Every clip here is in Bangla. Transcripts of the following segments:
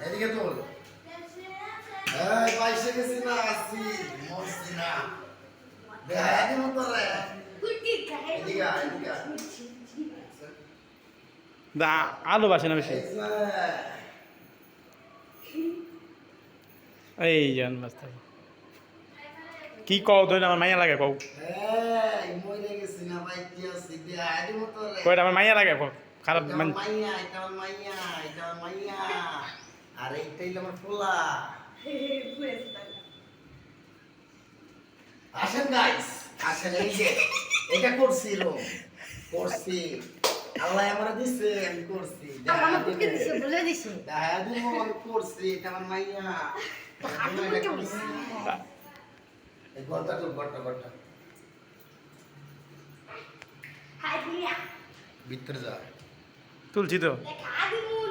এদিকে তোল এই পয়সা গেছি না আসছি মরছি না দেখা দিব তোরে এদিকে এদিকে দা আলু বাসে না বেশি? এই এই কি কও তুই আমার মাইয়া লাগে কও। কয়টা আমার মাইয়া লাগে কও খারাপ মান মাইয়া, এটা আমার মাইয়া, এটা আমার মাইয়া। আর এইটাই আমার পোলা আসেন গাইস আসেন এই যে এটা করছি রো করছি আল্লাহ আমার দিছে আমি করছি আমার দিছে বলে দিছে দেখা দিব আমি করছি এটা আমার মাইয়া আমি এটা করছি। এই তো হাই দুনিয়া ভিতরে যা তুলছি তো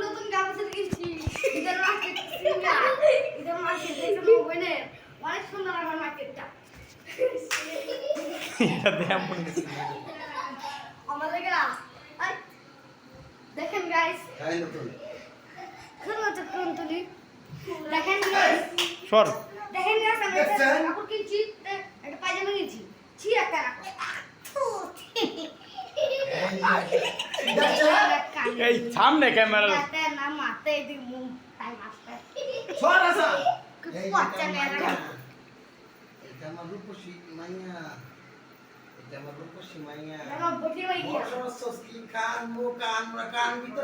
নতুন গামছা কিনছি ইদার মার্কেট সিঙ্গা ইদার মার্কেট দেখে মোবাইলে অনেক সুন্দর আমার মার্কেটটা এটা দেয়া মনে আমাদের গা গাইস নতুন কোন তুলি দেখেন গাইস সর দেখেন গাইস আমি কাপড় কিনছি একটা পায়জামা কিনছি ছি একটা এই সামনে ক্যামেরা মাতে না মাতে এদিকে মুখ তাই মাতে সর আসা এই আমার মেয়েরা। মাইয়া। এটা আমার রূপসী মাইয়া এটা আমার রূপসী মাইয়া আমার বটি বাই গিয়া কান মুখ কান কান ভিতর